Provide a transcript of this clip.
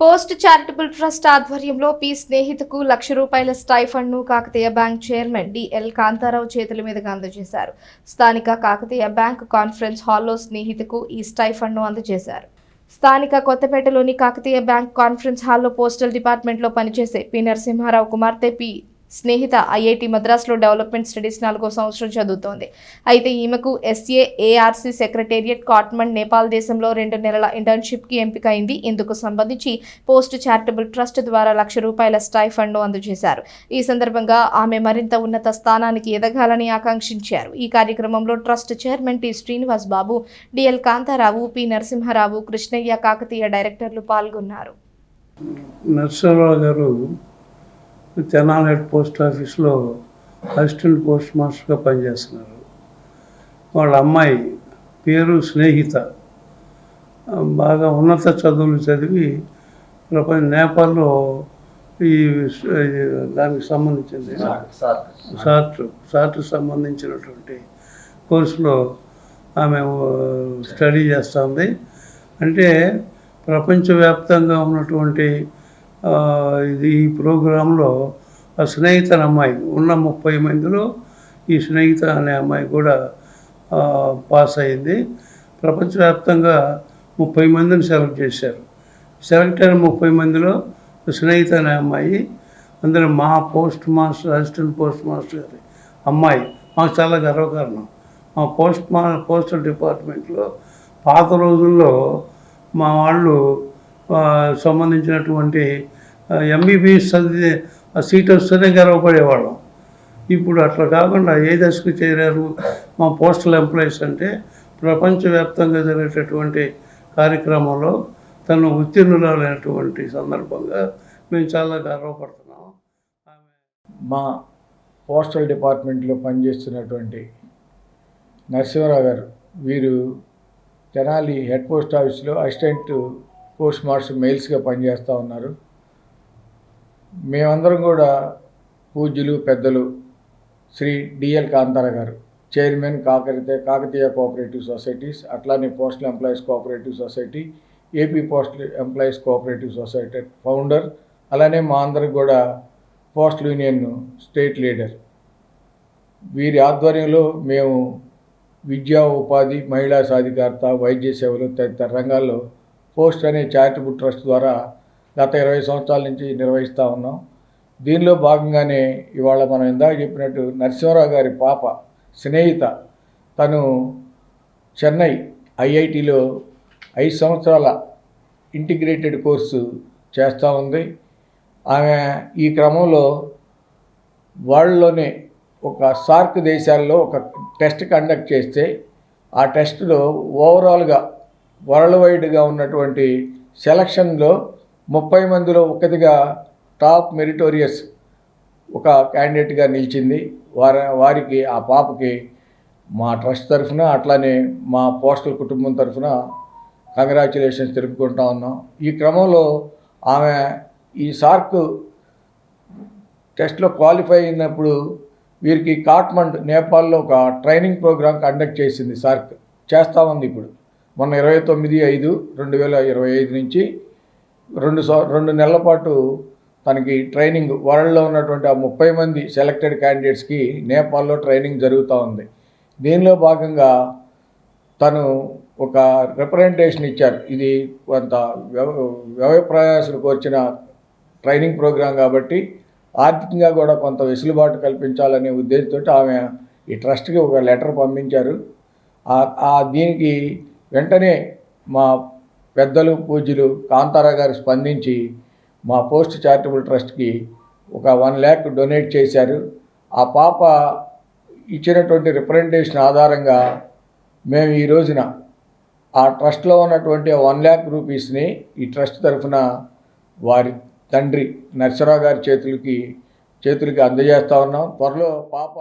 Post charitable trust ఆధ్వర్యంలో P స్నేహితుకు లక్ష రూపాయల స్టైఫండ్ను Kakatiya bank chairman DL Kantharao చేతుల మీదుగా అందజేశారు. స్థానిక కాకతీయ బ్యాంక్ కాన్ఫరెన్స్ హాల్లో స్నేహితుకు ఈ స్టైఫండ్ను అందజేశారు. స్థానిక కొత్తపేటలోని కాకతీయ బ్యాంక్ కాన్ఫరెన్స్ హాల్లో పోస్టల్ డిపార్ట్మెంట్లో పనిచేసే పి నరసింహారావు కుమార్తె పి స్నేహిత ఐఐటి మద్రాసులో డెవలప్మెంట్ స్టడీస్ నాలుగో సంవత్సరం చదువుతోంది. అయితే ఈమెకు SA ARC secretariat Kathmandu Nepal దేశంలో రెండు నెలల ఇంటర్న్షిప్కి ఎంపిక అయింది ఇందుకు సంబంధించి పోస్ట్ చారిటబుల్ ట్రస్ట్ ద్వారా లక్ష రూపాయల స్టైఫండ్ను అందజేశారు. ఈ సందర్భంగా ఆమె మరింత ఉన్నత స్థానానికి ఎదగాలని ఆకాంక్షించారు. ఈ కార్యక్రమంలో trust chairman T Srinivas Babu DL Kantharao P Narasimharao Krishnaiah Kakatiya డైరెక్టర్లు పాల్గొన్నారు. నరసింహరావు గారు తెనాలి హెడ్ పోస్ట్ ఆఫీస్లో అసిస్టెంట్ పోస్ట్ మాస్టర్గా పనిచేస్తున్నారు. వాళ్ళ అమ్మాయి పేరు స్నేహిత. బాగా ఉన్నత చదువులు చదివి ప్రపంచ నేపాల్లో ఈ దానికి సంబంధించింది. సార్ట్ సార్ట్ సంబంధించినటువంటి కోర్సులో ఆమె స్టడీ చేస్తుంది అంటే ప్రపంచవ్యాప్తంగా ఉన్నటువంటి ఇది ఈ ప్రోగ్రాంలో ఆ స్నేహితుల అమ్మాయి ఉన్న ముప్పై మందిలో ఈ స్నేహిత అనే అమ్మాయి కూడా పాస్ అయింది. ప్రపంచవ్యాప్తంగా ముప్పై మందిని సెలెక్ట్ చేశారు. సెలెక్ట్ అయిన ముప్పై మందిలో స్నేహిత అనే అమ్మాయి అందులో మా post master assistant post master గారి అమ్మాయి. మాకు చాలా గర్వకారణం. మా పోస్ట్ మా పోస్టల్ డిపార్ట్మెంట్లో పాత రోజుల్లో మా వాళ్ళు సంబంధించినటువంటి ఎంబీబీఎస్ చదివితే ఆ సీట్ వస్తేనే గర్వపడేవాళ్ళం. ఇప్పుడు అట్లా కాకుండా ఏ దశకు చేరారు మా పోస్టల్ ఎంప్లాయీస్ అంటే ప్రపంచవ్యాప్తంగా జరిగేటటువంటి కార్యక్రమంలో తను ఉత్తీర్ణులైనటువంటి సందర్భంగా మేము చాలా గర్వపడుతున్నాం. మా పోస్టల్ డిపార్ట్మెంట్లో పనిచేస్తున్నటువంటి నరసింహరావు గారు వీరు తెనాలి హెడ్ పోస్ట్ ఆఫీస్లో అసిస్టెంట్ పోస్ట్ మాస్టర్ మెయిల్స్గా పనిచేస్తూ ఉన్నారు. మేమందరం కూడా పూజ్యులు పెద్దలు శ్రీ డిఎల్ కాంతారా గారు చైర్మన్ కాకరితే కాకతీయ కోఆపరేటివ్ సొసైటీస్ అట్లానే postal employees cooperative society AP postal employees cooperative society founder అలానే మా అందరికి కూడా పోస్టల్ యూనియన్ స్టేట్ లీడర్. వీరి ఆధ్వర్యంలో మేము విద్యా ఉపాధి మహిళా సాధికారత వైద్య సేవలు తదితర రంగాల్లో పోస్ట్ అనే చారిటబుల్ ట్రస్ట్ ద్వారా గత ఇరవై సంవత్సరాల నుంచి నిర్వహిస్తూ ఉన్నాం. దీనిలో భాగంగానే ఇవాళ మనం ఇందాక చెప్పినట్టు నరసింహరావు గారి పాప స్నేహిత తను చెన్నై ఐఐటిలో ఐదు సంవత్సరాల ఇంటిగ్రేటెడ్ కోర్సు చేస్తూ ఉంది. ఆమె ఈ క్రమంలో వాళ్ళలోనే ఒక సార్క్ దేశాల్లో ఒక టెస్ట్ కండక్ట్ చేస్తే ఆ టెస్ట్లో ఓవరాల్గా వరల్డ్ వైడ్గా ఉన్నటువంటి సెలక్షన్లో ముప్పై మందిలో ఒకటిగా టాప్ మెరిటోరియస్ ఒక క్యాండిడేట్గా నిలిచింది. వారి వారికి ఆ పాపకి మా ట్రస్ట్ తరఫున అట్లానే మా పోస్టల్ కుటుంబం తరఫున కంగ్రాచులేషన్స్ తెలుపుకుంటా ఉన్నాం. ఈ క్రమంలో ఆమె ఈ సార్క్ టెస్ట్లో క్వాలిఫై అయినప్పుడు వీరికి కాట్మండ్ నేపాల్లో ఒక ట్రైనింగ్ ప్రోగ్రాం కండక్ట్ చేసింది సార్క్. చేస్తూ ఉంది ఇప్పుడు. మొన్న ఇరవై తొమ్మిది ఐదు రెండు వేల ఇరవై ఐదు నుంచి రెండు సం రెండు నెలల పాటు తనకి ట్రైనింగ్ వరల్డ్లో ఉన్నటువంటి ఆ ముప్పై మంది సెలెక్టెడ్ క్యాండిడేట్స్కి నేపాల్లో ట్రైనింగ్ జరుగుతూ ఉంది. దీనిలో భాగంగా తను ఒక రిప్రజెంటేషన్ ఇచ్చారు. ఇది కొంత వ్యవ వ్యయ వచ్చిన ట్రైనింగ్ ప్రోగ్రాం కాబట్టి ఆర్థికంగా కూడా కొంత వెసులుబాటు కల్పించాలనే ఉద్దేశంతో ఆమె ఈ ట్రస్ట్కి ఒక లెటర్ పంపించారు. దీనికి వెంటనే మా పెద్దలు పూజ్యులు కాంతారా గారు స్పందించి మా పోస్ట్ చారిటబుల్ ట్రస్ట్కి ఒక వన్ ల్యాక్ డొనేట్ చేశారు. ఆ పాప ఇచ్చినటువంటి రిప్రజెంటేషన్ ఆధారంగా మేము ఈ రోజున ఆ ట్రస్ట్లో ఉన్నటువంటి వన్ ల్యాక్ రూపీస్ని ఈ ట్రస్ట్ తరఫున వారి తండ్రి నరసరావు గారి చేతులకి చేతులకి అందజేస్తా ఉన్నాం. త్వరలో పాప